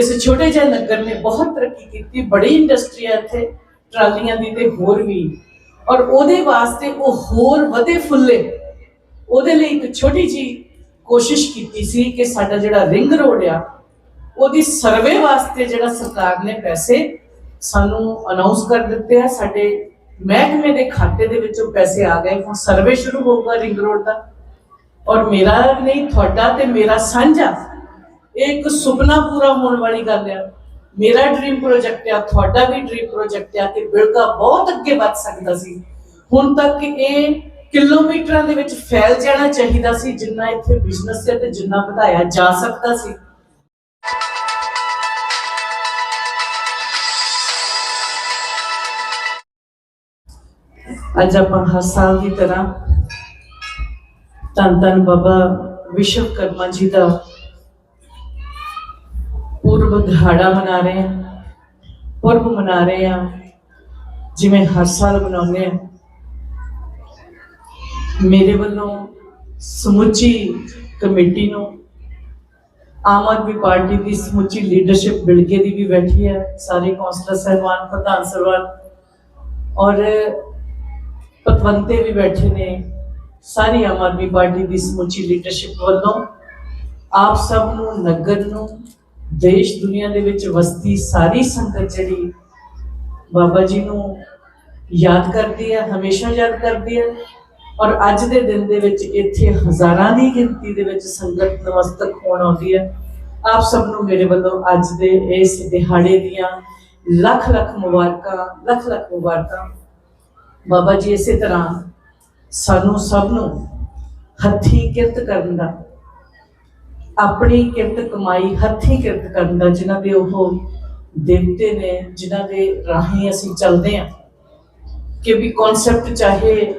ਇਸ ਛੋਟੇ ਜਿਹੇ ਨਗਰ ਨੇ ਬਹੁਤ ਤਰੱਕੀ ਕੀਤੀ, ਬੜੀ ਇੰਡਸਟਰੀ ਹੈ ਇੱਥੇ, ਟਰਾਲੀਆਂ ਦੀ ਤੇ ਹੋਰ ਵੀ। ਔਰ ਉਹਦੇ ਵਾਸਤੇ ਉਹ ਹੋਰ ਵਧੇ ਫੁੱਲੇ, ਉਹਦੇ ਲਈ ਇੱਕ ਛੋਟੀ ਜੀ ਕੋਸ਼ਿਸ਼ ਕੀਤੀ ਸੀ ਕਿ ਸਾਡਾ ਜਿਹੜਾ ਰਿੰਗ ਰੋਡ ਆ, ਉਹਦੀ ਸਰਵੇ ਵਾਸਤੇ ਜਿਹੜਾ ਸਰਕਾਰ ਨੇ ਪੈਸੇ ਸਾਨੂੰ ਅਨਾਉਂਸ ਕਰ ਦਿੱਤੇ ਆ। ਸਾਡੇ ਮਹਿਕਮੇ ਦੇ ਖਾਤੇ ਦੇ ਵਿੱਚੋਂ ਪੈਸੇ ਆ ਗਏ। ਹੁਣ ਸਰਵੇ ਸ਼ੁਰੂ ਹੋਊਗਾ ਰਿੰਗ ਰੋਡ ਦਾ। ਔਰ ਮੇਰਾ ਨਹੀਂ, ਤੁਹਾਡਾ ਤੇ ਮੇਰਾ ਸਾਂਝਾ ਇਹ ਇੱਕ ਸੁਪਨਾ ਪੂਰਾ ਹੋਣ ਵਾਲੀ ਗੱਲ ਆ। ਮੇਰਾ ਡ੍ਰੀਮ ਪ੍ਰੋਜੈਕਟ ਆ, ਤੁਹਾਡਾ ਵੀ ਡ੍ਰੀਮ ਪ੍ਰੋਜੈਕਟ ਆ ਕਿ ਬਿਲਕਾ ਬਹੁਤ ਅੱਗੇ ਵੱਧ ਸਕਦਾ ਸੀ। ਹੁਣ ਤੱਕ ਇਹ ਕਿਲੋਮੀਟਰਾਂ ਦੇ ਵਿੱਚ ਫੈਲ ਜਾਣਾ ਚਾਹੀਦਾ ਸੀ, ਜਿੰਨਾ ਇੱਥੇ ਬਿਜ਼ਨਸ ਹੈ ਤੇ ਜਿੰਨਾ ਵਧਾਇਆ ਜਾ ਸਕਦਾ ਸੀ। ਅੱਜ ਆਪਾਂ ਹਰ ਸਾਲ ਦੀ ਤਰ੍ਹਾਂ ਧੰਨ ਧੰਨ ਬਾਬਾ ਵਿਸ਼ਵਕਰਮਾ ਜੀ ਦਾ ਪੂਰਬ ਦਿਹਾੜਾ ਮਨਾ ਰਹੇ ਹਾਂ, ਪੁਰਬ ਮਨਾ ਰਹੇ ਹਾਂ, ਜਿਵੇਂ ਹਰ ਸਾਲ ਮਨਾਉਂਦੇ ਹਾਂ। ਮੇਰੇ ਵੱਲੋਂ ਸਮੁੱਚੀ ਕਮੇਟੀ ਨੂੰ ਆਮ ਆਦਮੀ ਪਾਰਟੀ ਦੀ ਸਮੁੱਚੀ ਲੀਡਰਸ਼ਿਪ ਬਿਲਗੇ ਦੀ ਵੀ ਬੈਠੀ ਹੈ, ਸਾਰੇ ਕੌਂਸਲਰ ਸਹਿਬਾਨ, ਪ੍ਰਧਾਨ ਸਰਵਾਨ ਔਰ ਪਤਵੰਤੇ ਵੀ ਬੈਠੇ ਨੇ, ਸਾਰੀ ਆਮ ਆਦਮੀ ਪਾਰਟੀ ਦੀ ਸਮੁੱਚੀ ਲੀਡਰਸ਼ਿਪ ਵੱਲੋਂ ਆਪ ਸਭ ਨੂੰ ਨਗਰ ਨੂੰ ਦੇਸ਼ ਦੁਨੀਆ ਦੇ ਵਿੱਚ ਵਸਦੀ ਸਾਰੀ ਸੰਗਤ ਜਿਹੜੀ ਬਾਬਾ ਜੀ ਨੂੰ ਯਾਦ ਕਰਦੀ ਹੈ, ਹਮੇਸ਼ਾ ਯਾਦ ਕਰਦੀ ਹੈ ਔਰ ਅੱਜ ਦੇ ਦਿਨ ਦੇ ਵਿੱਚ ਇੱਥੇ ਹਜ਼ਾਰਾਂ ਦੀ ਗਿਣਤੀ ਦੇ ਵਿੱਚ ਸੰਗਤ ਨਮਸਤਕ ਹੋਣ ਆਉਂਦੀ ਹੈ। ਆਪ ਸਭ ਨੂੰ ਮੇਰੇ ਵੱਲੋਂ ਅੱਜ ਦੇ ਇਸ ਦਿਹਾੜੇ ਦੀਆਂ ਲੱਖ ਲੱਖ ਮੁਬਾਰਕਾਂ, ਲੱਖ ਲੱਖ ਮੁਬਾਰਕਾਂ। ਬਾਬਾ ਜੀ ਇਸੇ ਤਰ੍ਹਾਂ ਸਾਨੂੰ ਸਭ ਨੂੰ ਹੱਥੀਂ ਕਿਰਤ ਕਰਨ ਦਾ ਆਪਣੀ ਕਿਰਤ ਕਮਾਈ, ਹੱਥੀਂ ਕਿਰਤ ਕਰਨ ਦਾ ਜਿਨ੍ਹਾਂ ਦੇ ਉਹ ਦੇਵਤੇ ਨੇ, ਜਿਨ੍ਹਾਂ ਦੇ ਰਾਹੀਂ ਅਸੀਂ ਚੱਲਦੇ ਹਾਂ, ਕਿ ਵੀ ਕਨਸੈਪਟ ਚਾਹੇ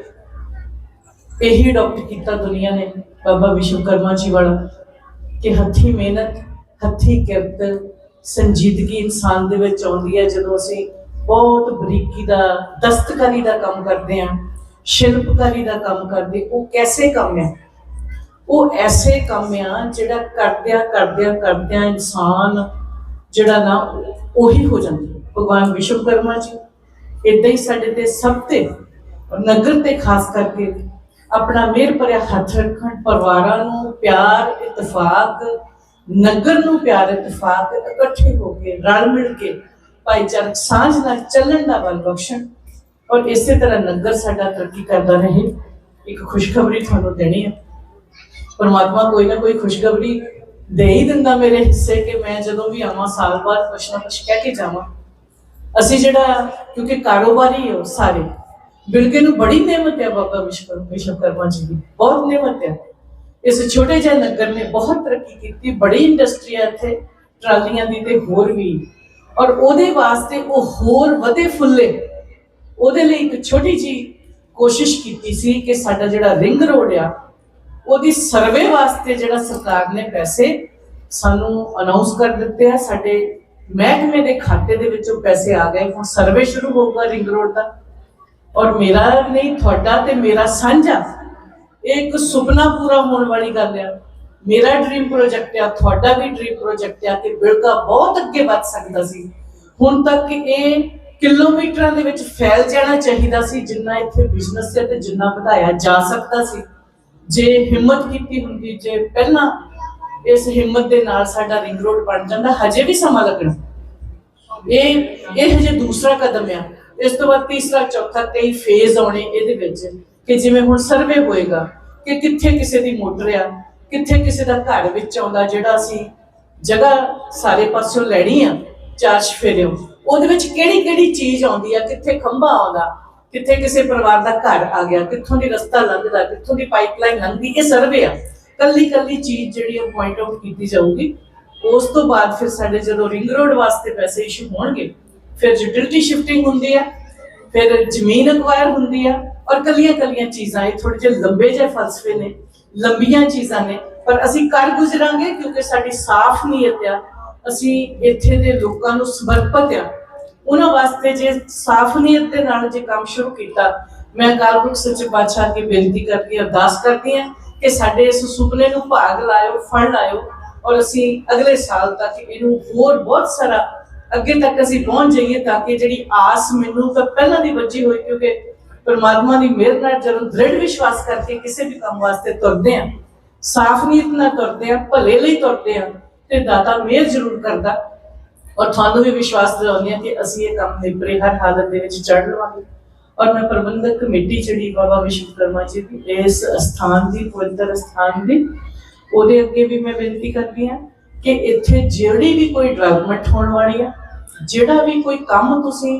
ਇਹੀ ਅਡਾਪਟ ਕੀਤਾ ਦੁਨੀਆ ਨੇ, ਬਾਬਾ ਵਿਸ਼ਵਕਰਮਾ ਜੀ ਵਾਲਾ, ਕਿ ਹੱਥੀਂ ਮਿਹਨਤ, ਹੱਥੀਂ ਕਿਰਤ ਸੰਜੀਦਗੀ ਇਨਸਾਨ ਦੇ ਵਿੱਚ ਆਉਂਦੀ ਹੈ, ਜਦੋਂ ਅਸੀਂ ਬਹੁਤ ਬਰੀਕੀ ਦਾ, ਦਸਤਕਾਰੀ ਦਾ ਕੰਮ ਕਰਦੇ ਹਾਂ, ਸ਼ਿਲਪਕਾਰੀ ਦਾ ਕੰਮ ਕਰਦੇ, ਉਹ ਕੈਸੇ ਕੰਮ ਹੈ? ਉਹ ਐਸੇ ਕੰਮ ਆ ਜਿਹੜਾ ਕਰਦਿਆਂ ਕਰਦਿਆਂ ਕਰਦਿਆਂ ਇਨਸਾਨ ਜਿਹੜਾ ਨਾ ਉਹੀ ਹੋ ਜਾਂਦਾ। ਭਗਵਾਨ ਵਿਸ਼ਵਕਰਮਾ ਜੀ ਇਦਾਂ ਹੀ ਸਾਡੇ ਤੇ ਸਭ ਤੇ ਨਗਰ ਤੇ ਖਾਸ ਕਰਕੇ ਆਪਣਾ ਮਿਹਰ ਭਰਿਆ ਹੱਥ ਰੱਖਣ, ਪਰਿਵਾਰਾਂ ਨੂੰ ਪਿਆਰ, ਇਤਫਾਕ, ਨਗਰ ਨੂੰ ਪਿਆਰ, ਇਤਫਾਕ ਇਕੱਠੇ ਹੋ ਕੇ, ਰਲ ਮਿਲ ਕੇ ਭਾਈਚਾਰਕ ਸਾਂਝ ਨਾਲ ਚੱਲਣ ਦਾ ਬਲ ਬਖਸ਼ਣ ਔਰ ਇਸੇ ਤਰ੍ਹਾਂ ਨਗਰ ਸਾਡਾ ਤਰੱਕੀ ਕਰਦਾ ਰਹੇ। ਇੱਕ ਖੁਸ਼ਖਬਰੀ ਤੁਹਾਨੂੰ ਦੇਣੀ ਹੈ ਪਰਮਾਤਮਾ ਕੋਈ ਨਾ ਕੋਈ ਖੁਸ਼ਖਬਰੀ ਦੇ ਹੀ ਦਿੰਦਾ ਮੇਰੇ ਹਿੱਸੇ ਕਿ ਮੈਂ ਜਦੋਂ ਵੀ ਆਵਾਂ, ਸਾਲ ਬਾਅਦ ਕੁਛ ਨਾ ਕੁਛ ਕਹਿ ਕੇ ਜਾਵਾਂ। ਅਸੀਂ ਜਿਹੜਾ, ਕਿਉਂਕਿ ਕਾਰੋਬਾਰੀ ਹੋ ਸਾਰੇ। ਬਿਲਕੇ ਨੂੰ ਬੜੀ ਨਿਯਮਤ ਹੈ ਬਾਬਾ ਵਿਸ਼ਵਕਰਮਾ ਜੀ ਦੀ। ਬਹੁਤ ਨਿਯਮਤ ਹੈ ਇਸ ਛੋਟੇ ਜਿਹੇ ਨਗਰ ਨੇ ਬਹੁਤ ਤਰੱਕੀ ਕੀਤੀ, ਬੜੀ ਇੰਡਸਟਰੀ ਹੈ ਇੱਥੇ, ਟਰਾਲੀਆਂ ਦੀ ਤੇ ਹੋਰ ਵੀ। ਔਰ ਉਹਦੇ ਵਾਸਤੇ ਉਹ ਹੋਰ ਵਧੇ ਫੁੱਲੇ। ਉਹਦੇ ਲਈ ਇੱਕ ਛੋਟੀ ਜੀ ਕੋਸ਼ਿਸ਼ ਕੀਤੀ ਸੀ ਕਿ ਸਾਡਾ ਜਿਹੜਾ ਰਿੰਗ ਰੋਡ ਆ ਉਹਦੀ ਸਰਵੇ ਵਾਸਤੇ ਜਿਹੜਾ ਸਰਕਾਰ ਨੇ ਪੈਸੇ ਸਾਨੂੰ ਅਨਾਉਂਸ ਕਰ ਦਿੱਤੇ ਆ, ਸਾਡੇ ਮਹਿਕਮੇ ਦੇ ਖਾਤੇ ਦੇ ਵਿੱਚੋਂ ਪੈਸੇ ਆ ਗਏ। ਹੁਣ ਸਰਵੇ ਸ਼ੁਰੂ ਹੋਊਗਾ ਰਿੰਗ ਰੋਡ ਦਾ। ਔਰ ਮੇਰਾ ਨਹੀਂ, ਤੁਹਾਡਾ ਤੇ ਮੇਰਾ ਸਾਂਝਾ। ਇਹ ਇੱਕ ਸੁਪਨਾ ਪੂਰਾ ਹੋਣ ਵਾਲੀ ਗੱਲ ਆ। ਮੇਰਾ ਡ੍ਰੀਮ ਪ੍ਰੋਜੈਕਟ ਆ, ਤੁਹਾਡਾ ਵੀ ਡ੍ਰੀਮ ਪ੍ਰੋਜੈਕਟ ਆ ਕਿ ਬਿਲਕਾ ਬਹੁਤ ਅੱਗੇ ਵੱਧ ਸਕਦਾ ਸੀ। ਹੁਣ ਤੱਕ ਇਹ ਕਿਲੋਮੀਟਰਾਂ ਦੇ ਵਿੱਚ ਫੈਲ ਜਾਣਾ ਚਾਹੀਦਾ ਸੀ, ਜਿੰਨਾ ਇੱਥੇ ਬਿਜ਼ਨਸ ਹੈ ਤੇ ਜਿੰਨਾ ਵਧਾਇਆ ਜਾ ਸਕਦਾ ਸੀ। ਜੇ ਹਿੰਮਤ ਕੀਤੀ ਹੁੰਦੀ, ਜੇ ਪਹਿਲਾਂ ਇਸ ਹਿੰਮਤ ਦੇ ਨਾਲ ਸਾਡਾ ਰਿੰਗ ਰੋਡ ਬਣ ਜਾਂਦਾ, ਹਜੇ ਵੀ ਸਮਾਂ ਲੱਗਣਾ। ਇਹ ਇਹ ਹਜੇ ਦੂਸਰਾ ਕਦਮ ਆ। ਇਸ ਤੋਂ ਬਾਅਦ ਤੀਸਰਾ, ਚੌਥਾ ਕਈ ਫੇਜ਼ ਆਉਣੇ ਇਹਦੇ ਵਿੱਚ ਕਿ ਜਿਵੇਂ ਹੁਣ ਸਰਵੇ ਹੋਏਗਾ ਕਿ ਕਿੱਥੇ ਕਿਸੇ ਦੀ ਮੋਟਰ ਆ, ਕਿੱਥੇ ਕਿਸੇ ਦਾ ਘਰ ਵਿੱਚ ਆਉਂਦਾ, ਜਿਹੜਾ ਅਸੀਂ ਜਗ੍ਹਾ ਸਾਰੇ ਪਾਸਿਓਂ ਲੈਣੀ ਆ ਚਾਰ ਚਫੇਰਿਓਂ, ਉਹਦੇ ਵਿੱਚ ਕਿਹੜੀ ਕਿਹੜੀ ਚੀਜ਼ ਆਉਂਦੀ ਆ, ਕਿੱਥੇ ਖੰਭਾ ਆਉਂਦਾ ਕਿੱਥੇ ਕਿਸੇ ਪਰਿਵਾਰ ਦਾ ਘਰ ਆ ਗਿਆ, ਕਿੱਥੋਂ ਦੀ ਰਸਤਾ ਲੰਘਦਾ, ਕਿੱਥੋਂ ਦੀ ਪਾਈਪਲਾਈਨ ਲੰਘਦੀ, ਇਹ ਸਰਵੇ ਆ। ਕੱਲੀ ਕੱਲੀ ਚੀਜ਼ ਜਿਹੜੀ ਉਹ ਪੁਆਇੰਟ ਆਊਟ ਕੀਤੀ ਜਾਊਗੀ। ਉਸ ਤੋਂ ਬਾਅਦ ਫਿਰ ਸਾਡੇ ਜਦੋਂ ਰਿੰਗ ਰੋਡ ਵਾਸਤੇ ਪੈਸੇ ਇਸ਼ੂ ਹੋਣਗੇ, ਫਿਰ ਯੂਟਿਲਿਟੀ ਸ਼ਿਫਟਿੰਗ ਹੁੰਦੀ ਆ, ਫਿਰ ਜ਼ਮੀਨ ਅਕਵਾਇਰ ਹੁੰਦੀ ਆ, ਔਰ ਕੱਲੀਆਂ ਕੱਲੀਆਂ ਚੀਜ਼ਾਂ, ਇਹ ਥੋੜੇ ਜਿਹੇ ਲੰਬੇ ਜਿਹੇ ਫਲਸਫੇ ਨੇ, ਲੰਬੀਆਂ ਚੀਜ਼ਾਂ ਨੇ, ਪਰ ਅਸੀਂ ਕਰ ਗੁਜ਼ਰਾਂਗੇ ਕਿਉਂਕਿ ਸਾਡੀ ਸਾਫ਼ ਨੀਅਤ ਆ। ਅਸੀਂ ਇੱਥੇ ਦੇ ਲੋਕਾਂ ਨੂੰ ਸਮਰਪਿਤ ਆ। ਉਹਨਾਂ ਵਾਸਤੇ ਜੇ ਸਾਫ਼ ਨੀਅਤ ਦੇ ਨਾਲ ਜੇ ਕੰਮ ਸ਼ੁਰੂ ਕੀਤਾ, ਮੈਂ ਕਾਲਪੁਰਖ ਸੱਚੇ ਪਾਤਸ਼ਾਹ ਅੱਗੇ ਬੇਨਤੀ ਕਰਦੀ ਹਾਂ, ਅਰਦਾਸ ਕਰਦੀ ਹਾਂ ਕਿ ਸਾਡੇ ਇਸ ਸੁਪਨੇ ਨੂੰ ਭਾਗ ਲਾਇਓ, ਫੜ ਲਾਇਓ ਔਰ ਅਸੀਂ ਅਗਲੇ ਸਾਲ ਤੱਕ ਇਹਨੂੰ ਹੋਰ ਬਹੁਤ ਸਾਰਾ ਅੱਗੇ ਤੱਕ ਅਸੀਂ ਪਹੁੰਚ ਜਾਈਏ ਤਾਂ ਕਿ ਜਿਹੜੀ ਆਸ ਮੈਨੂੰ ਤਾਂ ਪਹਿਲਾਂ ਦੀ ਵੱਜੀ ਹੋਈ ਕਿਉਂਕਿ ਪਰਮਾਤਮਾ ਦੀ ਮਿਹਰ ਨਾਲ ਜਦੋਂ ਦ੍ਰਿੜ ਵਿਸ਼ਵਾਸ ਕਰਕੇ ਕਿਸੇ ਵੀ ਕੰਮ ਵਾਸਤੇ ਤੁਰਦੇ ਆ ਸਾਫ਼ ਨੀਤ ਨਾਲ ਤੁਰਦੇ ਆ ਭਲੇ ਲਈ ਤੁਰਦੇ ਆ ਤੇ ਦਾਤਾ ਮਿਹਰ ਜ਼ਰੂਰ ਕਰਦਾ। ਔਰ ਤੁਹਾਨੂੰ ਵੀ ਵਿਸ਼ਵਾਸ ਦਿਲਾਉਂਦੀ ਹਾਂ ਕਿ ਅਸੀਂ ਇਹ ਕੰਮ ਨਿਪਰੇ ਹਰ ਹਾਲਤ ਦੇ ਵਿੱਚ ਚੜ੍ਹ ਲਵਾਂਗੇ। ਔਰ ਮੈਂ ਪ੍ਰਬੰਧਕ ਕਮੇਟੀ ਜਿਹੜੀ ਬਾਬਾ ਵਿਸ਼ਵਕਰਮਾ ਜੀ ਦੀ, ਇਸ ਸਥਾਨ ਦੀ, ਪਵਿੱਤਰ ਸਥਾਨ ਦੀ, ਉਹਦੇ ਅੱਗੇ ਵੀ ਮੈਂ ਬੇਨਤੀ ਕਰਦੀ ਹਾਂ ਕਿ ਇੱਥੇ ਜਿਹੜੀ ਵੀ ਕੋਈ ਡਿਵੈਲਪਮੈਂਟ ਹੋਣ ਵਾਲੀ ਆ, ਜਿਹੜਾ ਵੀ ਕੋਈ ਕੰਮ ਤੁਸੀਂ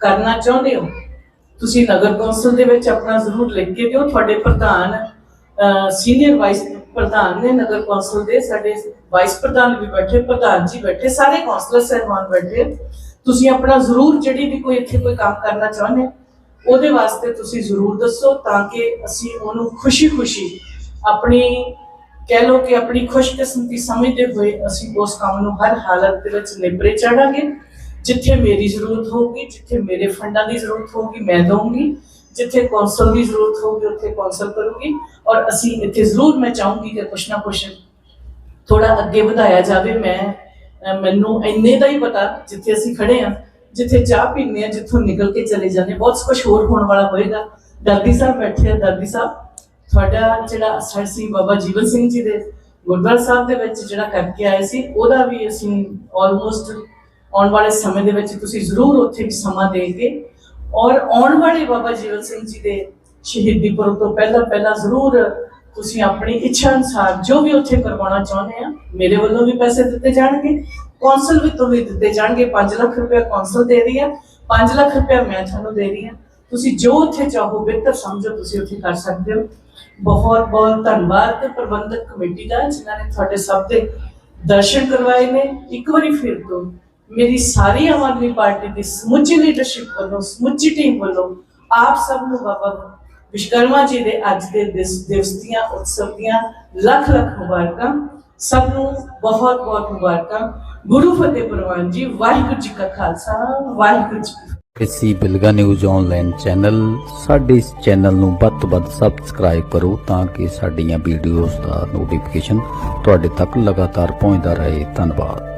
ਕਰਨਾ ਚਾਹੁੰਦੇ ਹੋ, ਤੁਸੀਂ ਨਗਰ ਕੌਂਸਲ ਦੇ ਵਿੱਚ ਆਪਣਾ ਜ਼ਰੂਰ ਲਿਖ ਕੇ ਦਿਓ। ਤੁਹਾਡੇ ਪ੍ਰਧਾਨ ਸੀਨੀਅਰ ਵਾਈਸ ਪ੍ਰਧਾਨ ਨੇ ਨਗਰ ਕੌਂਸਲ ਦੇ, ਸਾਡੇ ਵਾਈਸ ਪ੍ਰਧਾਨ ਵੀ ਬੈਠੇ, ਪ੍ਰਧਾਨ ਜੀ ਬੈਠੇ, ਸਾਰੇ ਕੌਂਸਲਰ ਸਹਿਬਾਨ ਬੈਠੇ। ਤੁਸੀਂ ਆਪਣਾ ਜ਼ਰੂਰ ਜਿਹੜੀ ਵੀ ਕੋਈ ਇੱਥੇ ਕੋਈ ਕੰਮ ਕਰਨਾ ਚਾਹੁੰਦੇ, ਉਹਦੇ ਵਾਸਤੇ ਤੁਸੀਂ ਜ਼ਰੂਰ ਦੱਸੋ ਤਾਂ ਕਿ ਅਸੀਂ ਉਹਨੂੰ ਖੁਸ਼ੀ-ਖੁਸ਼ੀ ਆਪਣੀ, ਕਹਿ ਲਓ ਕਿ ਆਪਣੀ ਖੁਸ਼ਕਿਸਮਤੀ ਸਮਝਦੇ ਹੋਏ ਅਸੀਂ ਉਸ ਕੰਮ ਨੂੰ ਹਰ ਹਾਲਤ ਦੇ ਵਿੱਚ ਨਿਬਰੇ ਚੜਾਂਗੇ। ਜਿੱਥੇ ਮੇਰੀ ਜ਼ਰੂਰਤ ਹੋਊਗੀ, ਜਿੱਥੇ ਮੇਰੇ ਫੰਡਾਂ ਦੀ ਜ਼ਰੂਰਤ ਹੋਊਗੀ, ਮੈਂ ਦਊਂਗੀ। ਜਿੱਥੇ ਕੌਂਸਲ ਦੀ ਜ਼ਰੂਰਤ ਹੋਊਗੀ ਉੱਥੇ ਕੌਂਸਲ ਕਰੂਗੀ। ਔਰ ਅਸੀਂ ਇੱਥੇ ਜ਼ਰੂਰ ਮੈਂ ਚਾਹੂੰਗੀ ਕਿ ਕੁਛ ਨਾ ਕੁਛ ਥੋੜਾ ਅੱਗੇ ਵਧਾਇਆ ਜਾਵੇ। ਮੈਂ ਮੈਨੂੰ ਇੰਨੇ ਦਾ ਹੀ ਪਤਾ ਜਿੱਥੇ ਅਸੀਂ ਖੜੇ ਆ ਜਿੱਥੇ ਚਾਹ ਪੀਂਦੇ ਆ ਜਿੱਥੋਂ ਨਿਕਲ ਕੇ ਚਲੇ ਜਾਂਦੇ ਹਾਂ, ਬਹੁਤ ਕੁਝ ਹੋਰ ਹੋਣ ਵਾਲਾ ਹੋਏਗਾ। ਦਾਦੀ ਸਾਹਿਬ ਬੈਠੇ ਆ। ਦਾਦੀ ਸਾਹਿਬ ਤੁਹਾਡਾ ਜਿਹੜਾ ਅਸਰ ਸੀ ਬਾਬਾ ਜੀਵਨ ਸਿੰਘ ਜੀ ਦੇ ਗੁਰਦੁਆਰਾ ਸਾਹਿਬ ਦੇ ਵਿੱਚ ਜਿਹੜਾ ਕਰਕੇ ਆਏ ਸੀ ਉਹਦਾ ਵੀ ਅਸੀਂ ਆਲਮੋਸਟ ਆਉਣ ਵਾਲੇ ਸਮੇਂ ਦੇ ਵਿੱਚ ਤੁਸੀਂ ਜ਼ਰੂਰ ਉੱਥੇ ਵੀ ਸਮਾਂ ਦੇ ਕੇ ਔਰ ਆਉਣ ਵਾਲੇ ਬਾਬਾ ਜੀਵਨ ਸਿੰਘ ਜੀ ਦੇ ਸ਼ਹੀਦੀ ਪੁਰਬ ਤੋਂ ਪਹਿਲਾਂ ਪਹਿਲਾਂ ਜ਼ਰੂਰ ਤੁਸੀਂ ਆਪਣੀ ਇੱਛਾ ਅਨੁਸਾਰ ਜੋ ਵੀ ਉੱਥੇ ਕਰਵਾਉਣਾ ਚਾਹੁੰਦੇ ਆ, ਮੇਰੇ ਵੱਲੋਂ ਵੀ ਪੈਸੇ ਦਿੱਤੇ ਜਾਣਗੇ। ਕੌਂਸਲ ਵੀ ਤੋਂ ਵੀ ਦਿੱਤੇ ਜਾਣਗੇ। 5 ਲੱਖ ਰੁਪਏ ਕੌਂਸਲ ਦੇ ਰਹੀ ਹੈ 5 ਲੱਖ ਰੁਪਏ ਮੈਂ ਤੁਹਾਨੂੰ ਦੇ ਰਹੀ ਹਾਂ ਤੁਸੀਂ ਜੋ ਉੱਥੇ ਚਾਹੋ, ਬਿਹਤਰ ਸਮਝੋ, ਤੁਸੀਂ ਉੱਥੇ ਕਰ ਸਕਦੇ ਹੋ। ਬਹੁਤ ਬਹੁਤ ਧੰਨਵਾਦ ਤੇ ਪ੍ਰਬੰਧਕ ਕਮੇਟੀ ਦਾ, ਜਿਨ੍ਹਾਂ ਨੇ ਤੁਹਾਡੇ ਸਭ ਦੇ ਦਰਸ਼ਨ ਕਰਵਾਏ ਨੇ। ਇੱਕ ਵਾਰੀ ਫਿਰ ਤੋਂ ਮੇਰੀ ਸਾਰੀ ਆਮ ਆਦਮੀ ਪਾਰਟੀ ਦੀ ਸਮੁੱਚੀ ਲੀਡਰਸ਼ਿਪ ਵੱਲੋਂ, ਸਮੁੱਚੀ ਟੀਮ ਵੱਲੋਂ ਆਪ ਸਭ ਨੂੰ ਬਾਬਾ ਵਿਸ਼ਕਰਮਾ ਜੀ ਦੇ ਅੱਜ ਦੇ ਦਿਵਸ ਦੀਆਂ, ਉਤਸਵ ਦੀਆਂ ਲੱਖ ਲੱਖ ਮੁਬਾਰਕਾਂ, ਸਭ ਨੂੰ ਬਹੁਤ ਬਹੁਤ ਮੁਬਾਰਕਾਂ। ਗੁਰੂ ਫਤਿਹ ਪ੍ਰਵਾਨ ਜੀ, ਵਾਹਿਗੁਰੂ ਜੀ ਕਾ ਖਾਲਸਾ, ਵਾਹਿਗੁਰੂ ਜੀ ਕੀ ਬਿਲਗਾ ਨਿਊਜ਼ ਆਨਲਾਈਨ ਚੈਨਲ ਸਾਡੇ ਇਸ ਚੈਨਲ ਨੂੰ ਵੱਧ ਤੋਂ ਵੱਧ ਸਬਸਕ੍ਰਾਈਬ ਕਰੋ ਤਾਂ ਕਿ ਸਾਡੀਆਂ ਵੀਡੀਓਜ਼ ਦਾ ਨੋਟੀਫਿਕੇਸ਼ਨ ਤੁਹਾਡੇ ਤੱਕ ਲਗਾਤਾਰ ਪਹੁੰਚਦਾ ਰਹੇ। ਧੰਨਵਾਦ।